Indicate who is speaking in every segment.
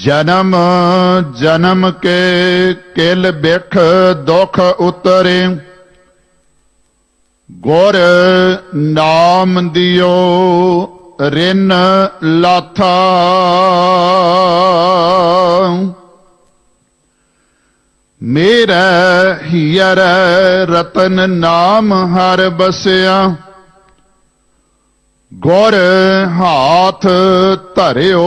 Speaker 1: ਜਨਮ ਜਨਮ ਕੇ ਕਿਲ ਬਿਖ ਦੁਖ ਉਤਰੇ ਗੁਰ ਨਾਮ ਦਿਓ ਰਿਨ ਲਾਥਾ ਮੇਰਾ ਹੀਰ ਰਤਨ ਨਾਮ ਹਰ ਬਸਿਆ ਗੁਰ ਹਾਥ ਧਰਿਓ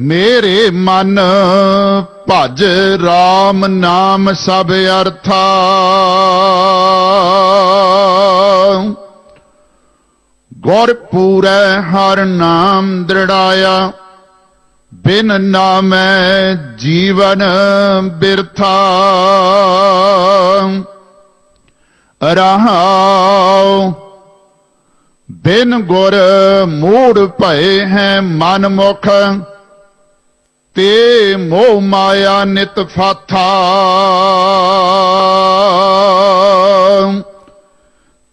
Speaker 1: ਮੇਰੇ ਮਨ ਭਜ RAM ਨਾਮ ਸਭ ਅਰਥਾ। ਗੁਰ ਪੂਰੈ ਹਰ ਨਾਮ ਦ੍ਰਿੜਾਇਆ, ਬਿਨ ਨਾਮੈ ਜੀਵਨ ਬਿਰਥਾ। ਰਹਾਉ, ਬਿਨ ਗੁਰ ਮੂੜ ਭਏ ਹੈ ਮਨ ਮੁਖ। ਤੇ ਮੋਹ ਮਾਇਆ ਨਿਤ ਫਾਥਾ।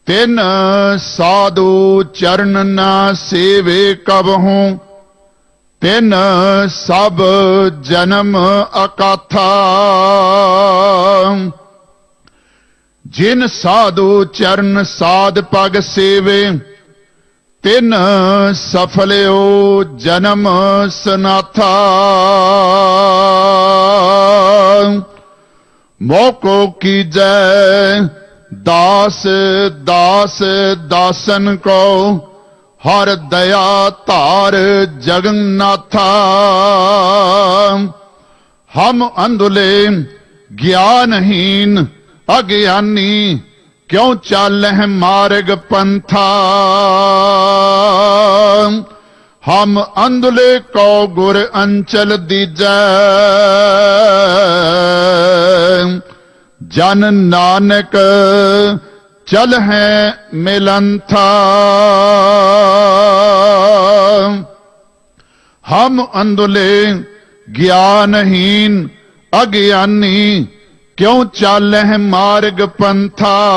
Speaker 1: ਤਿਨ ਸਾਧੂ ਚਰਨ ਨਾ ਸੇਵੇ ਕਬਹੂ। ਤਿਨ ਸਭ ਜਨਮ ਅਕਾਥਾ। ਜਿਨ ਸਾਧੂ ਚਰਨ ਸਾਧ ਪਗ ਸੇਵੇ ਤਿੰਨ ਸਫਲਿਓ ਜਨਮ ਸਨਾਥਾ। ਮੋਕੋ ਕੀਜੈ ਦਾਸ ਦਾਸ, ਦਾਸਨ ਕੋ। ਹਰ ਦਇਆ ਧਾਰ ਜਗਨਨਾਥਾ। ਹਮ ਅੰਧੁਲੇ ਗਿਆਨਹੀਨ ਅਗਿਆਨੀ ਕਿਉ ਚਾਲਹਿ ਮਾਰਗ ਪੰਥਾ ਹਮ ਅੰਧਲੇ ਕੋ ਗੁਰ ਅੰਚਲ ਦੀਜੈ ਜਨ ਨਾਨਕ ਚਲ ਹੈ ਮਿਲੰਥਾ ਹਮ ਅੰਧਲੇ ਗਿਆਨਹੀਨ ਅਗਿਆਨੀ ਕਿਉ ਚਾਲਹਿ ਮਾਰਗ ਪੰਥਾ?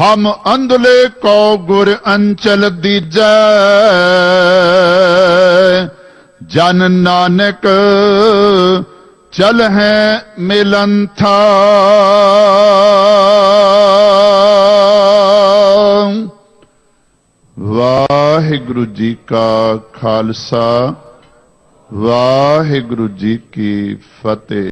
Speaker 1: ਹਮ ਅੰਧਲੇ ਕੋ ਗੁਰ ਅੰਚਲ ਦੀਜੈ। ਜਨ ਨਾਨਕ ਚਲ ਹੈ ਮਿਲੰਥਾ। ਵਾਹਿਗੁਰੂ ਜੀ ਕਾ ਖਾਲਸਾ। ਵਾਹਿਗੁਰੂ ਜੀ ਕੀ ਫਤਿਹ।